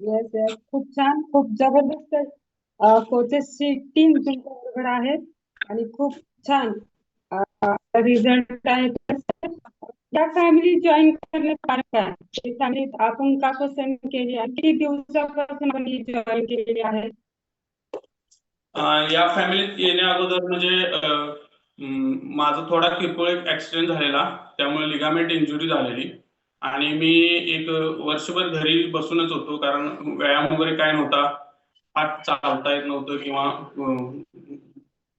Yes yes खूप छान. खूप जबरदस्त कोचेसची टीम तुमच्याबरोबर आहे आणि खूप छान रिझल्ट आहे. या फॅमिली जॉईन करण्यात फॅमिली आपण का पसंत केली आणि किती दिवसापासून आपण जॉईन केलेली आहे या फॅमिलीत येण्या अगोदर म्हणजे माझा थोडा किरकोळ एक ऍक्सिडेंट झालेला. त्यामुळे लिगामेंट इंजुरी झालेली. आणि मी एक वर्षभर घरी बसूनच होतो कारण व्यायाम वगैरे काय नव्हता. हात चालता येत नव्हतं किंवा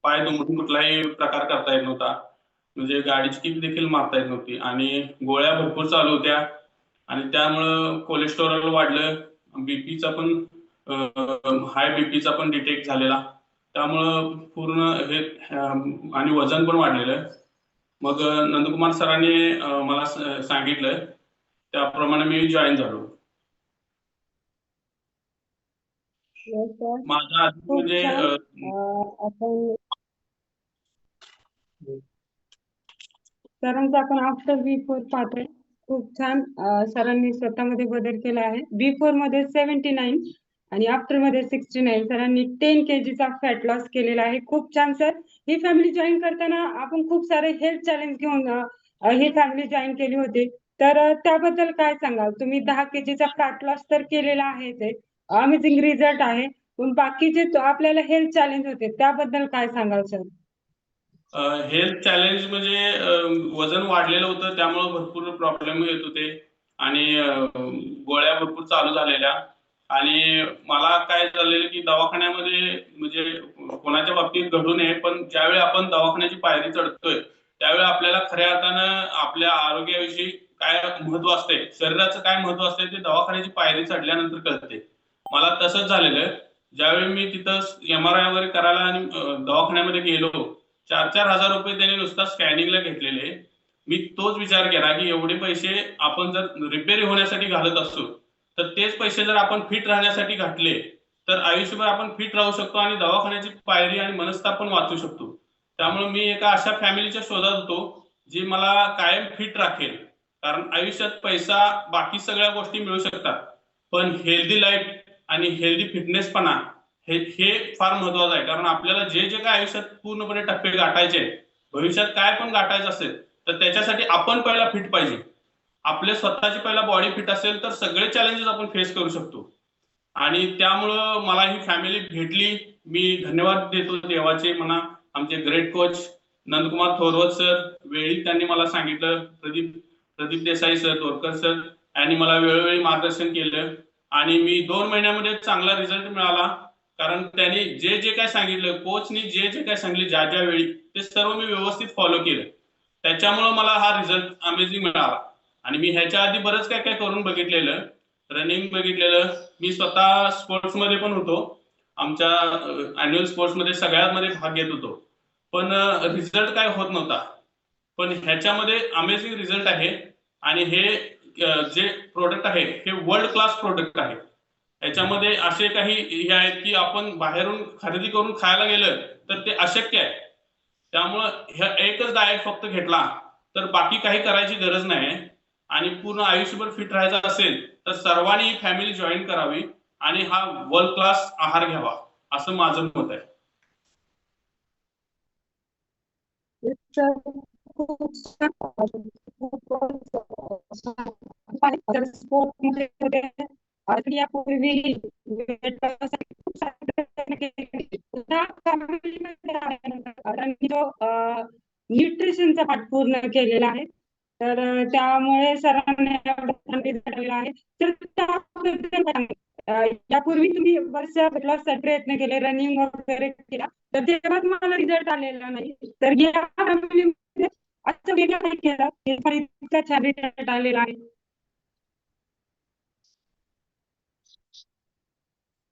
पाय दुमडून कुठलाही प्रकार करता येत नव्हता. म्हणजे गाडीची किक देखील मारता येत नव्हती आणि गोळ्या भरपूर चालू होत्या. आणि त्यामुळं कोलेस्टेरॉल वाढलं. बीपीचा पण हाय बीपीचा पण डिटेक्ट झालेला. त्यामुळं पूर्ण हे आणि वजन पण वाढलेलं. मग नंदकुमार सरांनी मला सांगितलं त्याप्रमाणे मी जॉईन झालो. माझा आधी खूप म्हणजे सरांचा आपण आफ्टर बी फोर पाहतोय. खूप छान. सरांनी स्वतःमध्ये बदल केला आहे. बी फोरमध्ये सेव्हन्टी नाईन आणि आफ्टरमध्ये सिक्स्टी नाईन सरांनी टेन केजीचा फॅट लॉस केलेला आहे. खूप छान सर ही फॅमिली जॉईन करताना आपण खूप सारे हेल्थ चॅलेंज घेऊन ही फॅमिली जॉईन केली होती. तर त्याबद्दल काय सांगाल? तुम्ही दहा केजीचा फॅट लॉस तर केलेला आहे ते. अमेझिंग रिझल्ट आहे. पण बाकीचे आपल्याला हेल्थ चॅलेंज होते त्याबद्दल काय सांगाल सर हेल्थ चॅलेंज म्हणजे वजन वाढलेलं होतं त्यामुळे भरपूर प्रॉब्लेम येत होते. आणि गोळ्या भरपूर चालू झालेल्या. आणि मला काय झालेलं की दवाखान्यामध्ये म्हणजे कोणाच्या बाबतीत घडू नये पण ज्यावेळी आपण दवाखान्याची पायरी चढतोय त्यावेळी आपल्याला खऱ्या अर्थानं आपल्या आरोग्याविषयी काय महत्त्व असते शरीराचं काय महत्त्व असते ते दवाखान्याची पायरी चढल्यानंतर कळते. मला तसंच झालेलं ज्यावेळी मी तिथं एम आर आय वगैरे करायला आणि दवाखान्यामध्ये गेलो चार चार हजार रुपये त्यांनी नुसता स्कॅनिंगला घेतलेले. मी तोच विचार केला की एवढे पैसे आपण जर रिपेअर होण्यासाठी घालत असतो तर तेच पैसे जर आपण फिट राहण्यासाठी घातले तर आयुष्यभर आपण फिट राहू शकतो आणि दवाखान्याची पायरी आणि मनस्तापन वाचू शकतो. त्यामुळे मी एका अशा फॅमिलीच्या शोधात होतो जी मला कायम फिट राखेल. कारण आयुष्यात पैसा बाकी सगळ्या गोष्टी मिळू शकतात. पण हेल्दी लाईफ आणि हेल्दी फिटनेसपणा हे हे फार महत्वाचं आहे. कारण आपल्याला जे जे काय आयुष्यात पूर्णपणे टप्पे गाठायचे भविष्यात काय पण गाठायचं असेल तर त्याच्यासाठी आपण पहिला फिट पाहिजे. आपले स्वतःची पहिला बॉडी फिट असेल तर सगळे चॅलेंजेस आपण फेस करू शकतो. आणि त्यामुळं मला ही फॅमिली भेटली. मी धन्यवाद देतो देवाचे म्हणा. आमचे great coach Nandkumar Thorwat sir वेळी त्यांनी मला सांगितलं. प्रदीप प्रदीप देसाई सर तोरकर सर यांनी मला वेळोवेळी मार्गदर्शन केलं आणि मी दोन महिन्यामध्ये चांगला रिझल्ट मिळाला. कारण त्यांनी जे जे काय सांगितलं कोचनी जे जे काय सांगितले ज्या ज्या वेळी ते सर्व मी व्यवस्थित फॉलो केलं. त्याच्यामुळं मला हा रिझल्ट अमेझिंग मिळाला. आणि मी ह्याच्या आधी बरंच काय काय करून बघितलेलं. रनिंग बघितलेलं. मी स्वतः स्पोर्ट्समध्ये पण होतो. आमच्या अॅन्युअल स्पोर्ट्समध्ये सगळ्यामध्ये भाग घेत होतो. पण रिझल्ट काय होत नव्हता. पण ह्याच्यामध्ये अमेझिंग रिझल्ट आहे. आणि हे जे प्रोडक्ट आहे हे वर्ल्ड क्लास प्रोडक्ट आहे. याच्यामध्ये असे काही हे आहेत की आपण बाहेरून खरेदी करून खायला गेलं तर ते अशक्य आहे. त्यामुळं ह्या एकच डाएट फक्त घेतला तर बाकी काही करायची गरज नाही आणि पूर्ण आयुष्यभर फिट राहायचं असेल तर सर्वांनी फॅमिली जॉईन करावी आणि हा वर्ल्ड क्लास आहार घ्यावा असं माझं मत आहे. यापूर्वी न्यूट्रिशनचा पाठ पूर्ण केलेला आहे. तर त्यामुळे सरांनी आहे. तर यापूर्वी तुम्ही बरेचशा weight प्रयत्न केले रनिंग वगैरे केला. तर तेव्हा तुम्हाला रिझल्ट आलेला नाही. तर या असं वेगळं केलं. तुम्हाला इतका छान रिझल्ट आलेला आहे.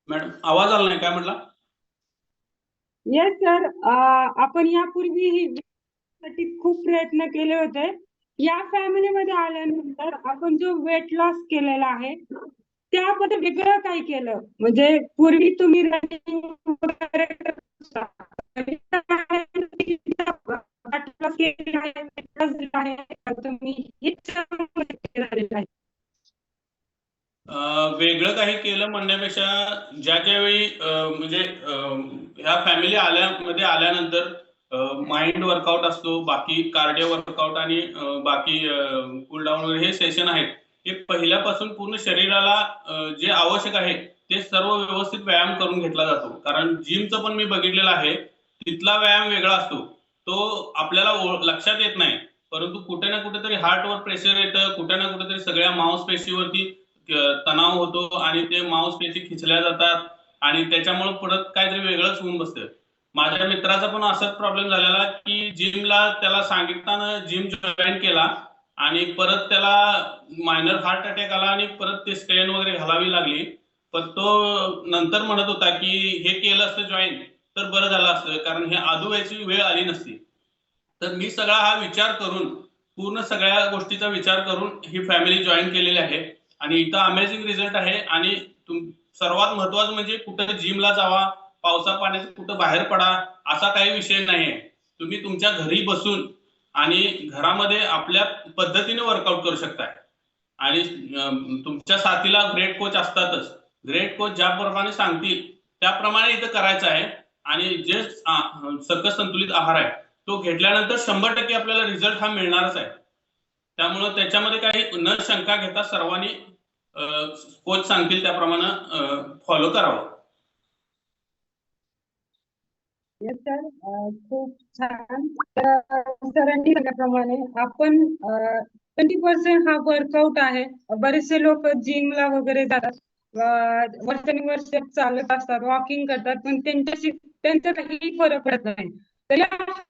मॅडम आवाज आला नाही काय म्हटला? येस सर आपण यापूर्वी ही साठी खूप प्रयत्न केले होते. या फॅमिली मध्ये आल्यानंतर आपण जो वेट लॉस केलेला आहे त्याबद्दल वेगळं काय केलं? म्हणजे पूर्वी तुम्ही रनिंग वगैरे वेगळं काही केलं म्हणण्यापेक्षा ज्या ज्या वेळी म्हणजे ह्या फॅमिली आल्यामध्ये आल्यानंतर माइंड वर्कआउट असतो बाकी कार्डिओ वर्कआउट आणि बाकी बाकी कूलडाऊन वगैरे हे सेशन आहेत. हे पहिल्यापासून पूर्ण शरीराला जे आवश्यक आहे ते सर्व व्यवस्थित व्यायाम करून घेतला जातो. कारण जिमचं पण मी बघितलेलं आहे तिथला व्यायाम वेगळा असतो. तो आपल्याला लक्षात येत नाही. परंतु कुठे ना कुठेतरी हार्टवर प्रेशर येतं कुठे ना कुठेतरी सगळ्या मांसपेशीवरती अ, तणाव होतो आणि ते मांसपेशी खिचल्या जातात आणि त्याच्यामुळे परत काहीतरी वेगळंच होऊन बसतं. माझ्या मित्राचा पण असाच प्रॉब्लेम झालेला की जिमला त्याला सांगितताना जिम जॉईन केला आणि परत त्याला मायनर हार्ट अटॅक आला आणि परत ते स्टेन वगैरे घालावी लागली. पण तो नंतर म्हणत होता की हे केलं असतं जॉईन तर बरं झालं असतं कारण हे आदू व्हायची वेळ आली नसती. तर मी सगळा हा विचार करून पूर्ण सगळ्या गोष्टीचा विचार करून ही फॅमिली जॉईन केलेली आहे. आणि इथं अमेझिंग रिझल्ट आहे. आणि सर्वात महत्वाचं म्हणजे कुठं जिमला जावा पावसा पाण्यात कुठं बाहेर पडा असा काही विषय नाही आहे तुम्ही तुमच्या घरी बसून आणि घरामध्ये आपल्या पद्धतीने वर्कआउट करू शकताय. आणि तुमच्या साथीला ग्रेट कोच असतातच. ग्रेट कोच ज्याप्रमाणे सांगतील त्याप्रमाणे इथं करायचं आहे. आणि जे सकस संतुलित आहार आहे तो घेतल्यानंतर शंभर टक्के आपल्याला रिझल्ट हा मिळणारच आहे. त्यामुळं त्याच्यामध्ये काही न शंका घेता सर्वांनी कोच सांगतील त्याप्रमाणे फॉलो करावं. सर खूप छान. सरांनी सांगितल्याप्रमाणे आपण ट्वेंटी पर्सेंट हा वर्कआउट आहे. बरेचसे लोक जिमला वगैरे जातात. वर्षानुवर्ष चालत असतात वॉकिंग करतात पण त्यांच्याशी त्यांचा काही फरक पडत नाही. तर या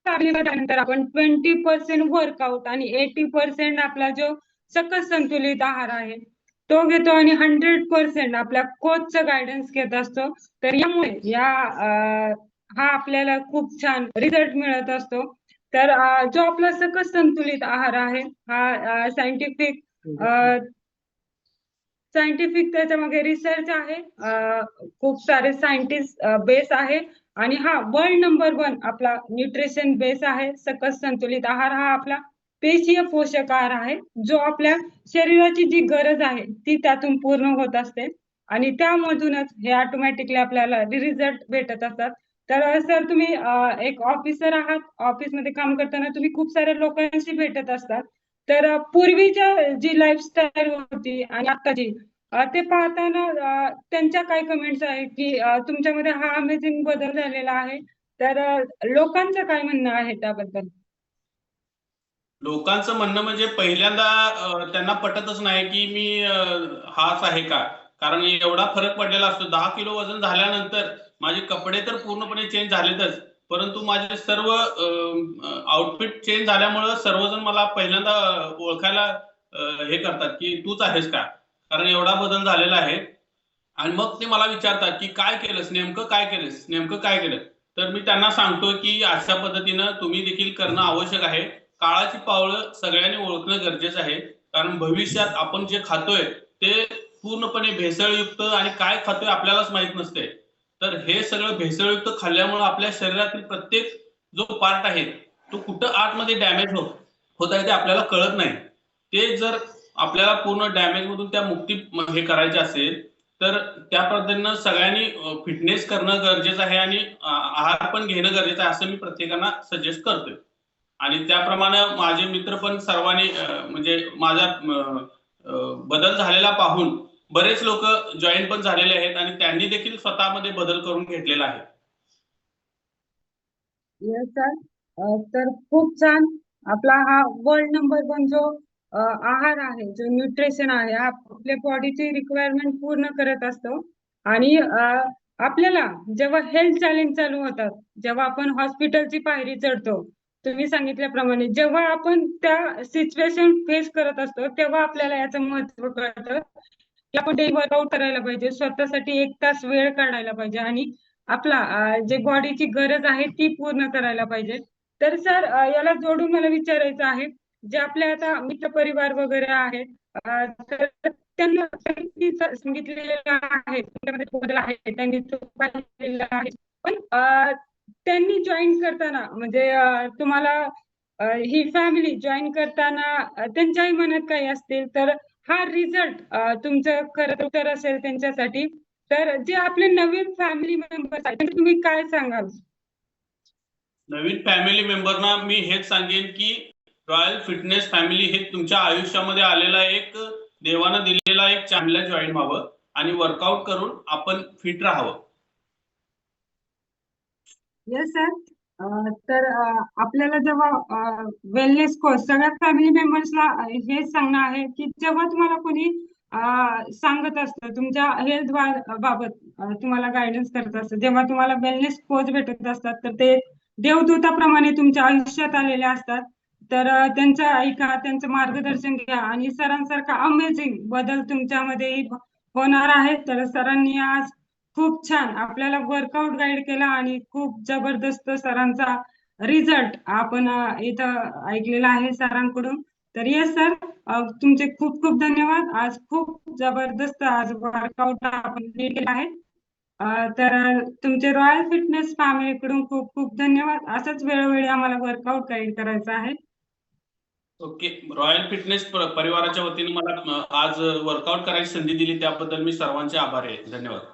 कालावधीनंतर आपण ट्वेंटी पर्सेंट वर्कआउट आणि एटी पर्सेंट आपला जो सकस संतुलित आहार आहे तो घेतो आणि हंड्रेड पर्सेंट आपल्या कोचचा गायडन्स घेत असतो. तर यामुळे या हा आपल्याला खूप छान रिझल्ट मिळत असतो. तर जो आपला सकस संतुलित आहार आहे हा सायंटिफिक सायंटिफिक त्याच्यामागे रिसर्च आहे. खूप सारे सायंटिस्ट बेस आहे. आणि हा वर्ल्ड नंबर वन आपला न्यूट्रिशन बेस आहे. सकस संतुलित आहार हा आपला पेशीय पोषक आहार आहे. जो आपल्या शरीराची जी गरज आहे ती त्यातून पूर्ण होत असते. आणि त्यामधूनच हे ऑटोमॅटिकली आपल्याला रिझल्ट भेटत असतात. तर सर तुम्ही एक ऑफिसर आहात. ऑफिसमध्ये काम करताना तुम्ही खूप साऱ्या लोकांशी भेटत असतात. तर पूर्वीच्या जी लाईफस्टाईल होती आणि आताची ते पाहताना त्यांच्या काय कमेंट्स आहे की तुमच्यामध्ये हा अमेझिंग बदल झालेला आहे. तर लोकांचं काय म्हणणं आहे त्याबद्दल? लोकांचं म्हणणं म्हणजे पहिल्यांदा त्यांना पटतच नाही की मी हाच आहे का? कारण एवढा फरक पडलेला असतो. दहा किलो वजन झाल्यानंतर माझे कपडे तर पूर्णपणे चेंज झालेतच. परंतु माझे सर्व आउटफिट चेंज झाल्यामुळं सर्वजण मला पहिल्यांदा ओळखायला हे करतात की तूच आहेस का? कारण एवढा बदल झालेला आहे. आणि मग ते मला विचारतात की काय केलंस? नेमकं काय केलंस? नेमकं काय केलं? तर मी त्यांना सांगतो की अशा पद्धतीनं तुम्ही देखील करणं आवश्यक आहे. काळाची पावलं सगळ्यांनी ओळखणं गरजेचं आहे. कारण भविष्यात आपण जे खातोय ते पूर्णपणे भेसळयुक्त आणि काय खातोय आपल्यालाच माहीत नसते तर हे सगळं भेसळयुक्त खाल्ल्यामुळे आपल्या शरीरातील प्रत्येक जो पार्ट आहे तो कुठं आतमध्ये डॅमेज होत होत आहे ते आपल्याला कळत नाही. ते जर आपल्याला पूर्ण डॅमेज मधून त्या मुक्ती हे करायचे असेल तर त्या पद्धतीनं सगळ्यांनी फिटनेस करणं गरजेचं आहे आणि आहार पण घेणं गरजेचं आहे असं मी प्रत्येकांना सजेस्ट करतोय. आणि त्याप्रमाणे माझे मित्र पण सर्वांनी म्हणजे माझा बदल झालेला पाहून बरेच लोक जॉईन पण झालेले आहेत आणि त्यांनी देखील स्वतःमध्ये बदल करून घेतलेला आहे. येस सर तर खूप छान. आपला हा वर्ल्ड नंबर वन जो आहार आहे जो न्यूट्रिशन आहे आपल्या बॉडीची रिक्वायरमेंट पूर्ण करत असतो. आणि आपल्याला जेव्हा हेल्थ चॅलेंज चालू होतात जेव्हा आपण हॉस्पिटलची पायरी चढतो तुम्ही सांगितल्याप्रमाणे जेव्हा आपण त्या सिच्युएशन फेस करत असतो तेव्हा आपल्याला याचं महत्त्व कळतं. की आपण डेली वर्कआउट करायला पाहिजे. स्वतःसाठी एक तास वेळ काढायला पाहिजे. आणि आपला जे बॉडीची गरज आहे ती पूर्ण करायला पाहिजे. तर सर याला जोडून मला विचारायचं आहे जे आपले आता मित्र परिवार वगैरे आहेत तर त्यांना सांगितलेलं आहे त्यांनी आहे. पण त्यांनी जॉईन करताना म्हणजे तुम्हाला ही फॅमिली जॉईन करताना त्यांच्याही मनात काही असतील तर हा रिझल्ट तुमचं खरं उत्तर असेल त्यांच्यासाठी. तर जे आपले नवीन फॅमिली मेंबर्स आहेत त्यांना तुम्ही काय सांगाल? नवीन फॅमिली मेंबरना मी हेच सांगेन की रॉयल फिटनेस फॅमिली हे तुमच्या आयुष्यामध्ये आलेला एक देवानं दिलेला एक चॅनलला जॉईन व्हावं आणि वर्कआउट करून आपण फिट राहावं. येस सर तर आपल्याला जेव्हा वेलनेस कोर्स सगळ्या फॅमिली मेंबर्सला हेच सांगणं आहे की जेव्हा तुम्हाला कोणी सांगत असतं तुमच्या हेल्थ बाबत तुम्हाला गायडन्स करत असतं जेव्हा तुम्हाला वेलनेस कोच भेटत असतात तर ते देवदूताप्रमाणे तुमच्या आयुष्यात आलेले असतात. तर त्यांचं ऐका त्यांचं मार्गदर्शन घ्या आणि सरांसारखा अमेझिंग बदल तुमच्यामध्ये होणार आहे. तर सरांनी आज खूप छान. आपल्याला वर्कआउट गाईड केला आणि खूप जबरदस्त सरांचा रिझल्ट आपण इथं ऐकलेला आहे सरांकडून. तर येस सर तुमचे खूप खूप धन्यवाद. आज खूप जबरदस्त आज वर्कआउट आपण केला आहे. तर तुमचे रॉयल फिटनेस फॅमिलीकडून खूप खूप धन्यवाद. असंच वेळोवेळी आम्हाला वर्कआउट गाईड करायचं आहे. ओके. रॉयल फिटनेस परिवाराच्या वतीने मला आज वर्कआउट करायची संधी दिली. त्याबद्दल मी सर्वांचे आभारी आहे. धन्यवाद.